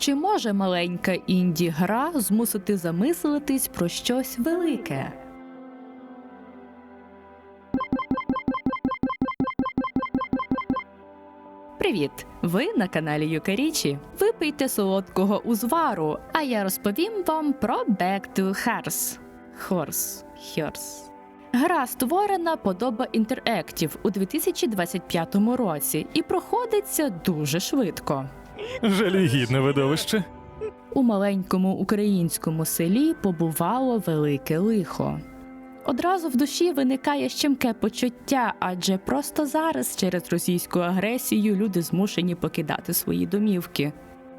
Чи може маленька інді гра змусити замислитись про щось велике? Привіт! Ви на каналі Юкарічі. Випийте солодкого узвару, а я розповім вам про Back to Horse. Horse. Horse. Гра створена подоба Interactive у 2025 році і проходиться дуже швидко. Жалюгідне видовище. У маленькому українському селі побувало велике лихо. Одразу в душі виникає щемке почуття, адже просто зараз через російську агресію люди змушені покидати свої домівки.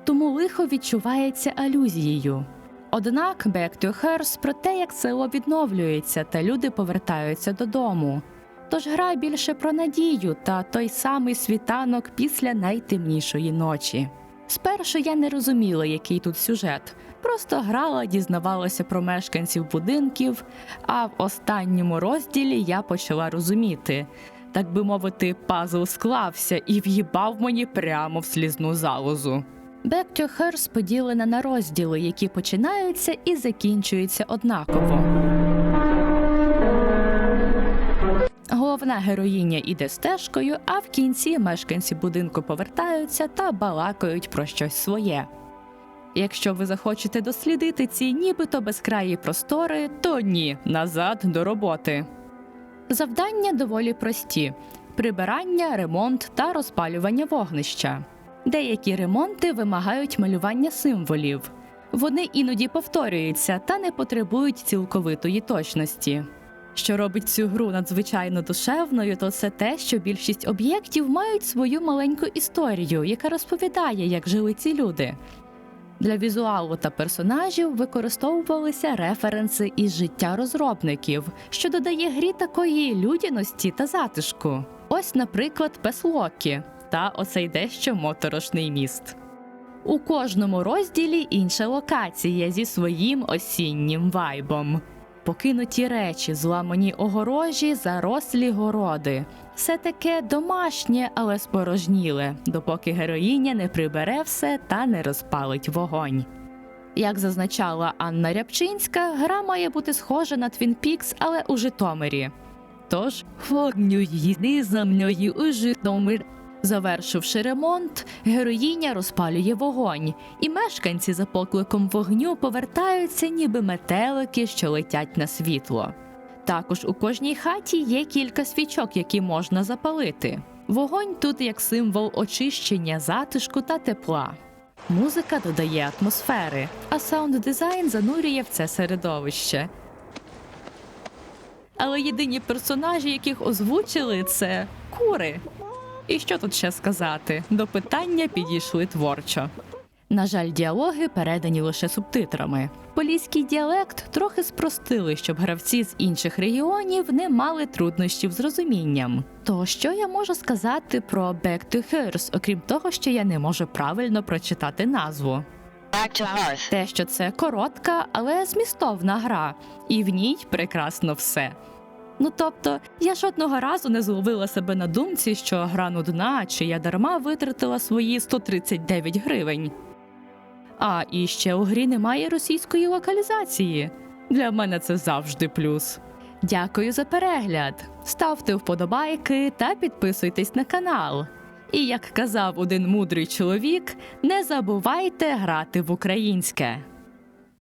Тому лихо відчувається алюзією. Однак Back to Hearth про те, як село відновлюється та люди повертаються додому. Тож гра більше про надію та той самий світанок після найтемнішої ночі. Спершу я не розуміла, який тут сюжет. Просто грала, дізнавалася про мешканців будинків, а в останньому розділі я почала розуміти. Так би мовити, пазл склався і в'їбав мені прямо в слізну залозу. Back to Hearth поділена на розділи, які починаються і закінчуються однаково. Головна героїня іде стежкою, а в кінці мешканці будинку повертаються та балакають про щось своє. Якщо ви захочете дослідити ці нібито безкраї простори, то ні, назад до роботи. Завдання доволі прості: прибирання, ремонт та розпалювання вогнища. Деякі ремонти вимагають малювання символів. Вони іноді повторюються та не потребують цілковитої точності. Що робить цю гру надзвичайно душевною, то це те, що більшість об'єктів мають свою маленьку історію, яка розповідає, як жили ці люди. Для візуалу та персонажів використовувалися референси із життя розробників, що додає грі такої людяності та затишку. Ось, наприклад, пес Локі та оцей дещо моторошний міст. У кожному розділі інша локація зі своїм осіннім вайбом. Покинуті речі, зламані огорожі, зарослі городи. Все таке домашнє, але спорожніле, допоки героїня не прибере все та не розпалить вогонь. Як зазначала Анна Рябчинська, гра має бути схожа на Twin Peaks, але у Житомирі. Тож вогню їди за мною у Житомир. Завершивши ремонт, героїня розпалює вогонь, і мешканці за покликом вогню повертаються, ніби метелики, що летять на світло. Також у кожній хаті є кілька свічок, які можна запалити. Вогонь тут як символ очищення, затишку та тепла. Музика додає атмосфери, а саунд-дизайн занурює в це середовище. Але єдині персонажі, яких озвучили, це кури. І що тут ще сказати? До питання підійшли творчо. На жаль, діалоги передані лише субтитрами. Поліський діалект трохи спростили, щоб гравці з інших регіонів не мали труднощів з розумінням. То що я можу сказати про Back to Hearth, окрім того, що я не можу правильно прочитати назву? Back to Earth. Те, що це коротка, але змістовна гра, і в ній прекрасно все. Ну тобто, я жодного разу не зловила себе на думці, що гра нудна, чи я дарма витратила свої 139 гривень. А і ще у грі немає російської локалізації. Для мене це завжди плюс. Дякую за перегляд. Ставте вподобайки та підписуйтесь на канал. І як казав один мудрий чоловік, не забувайте грати в українське.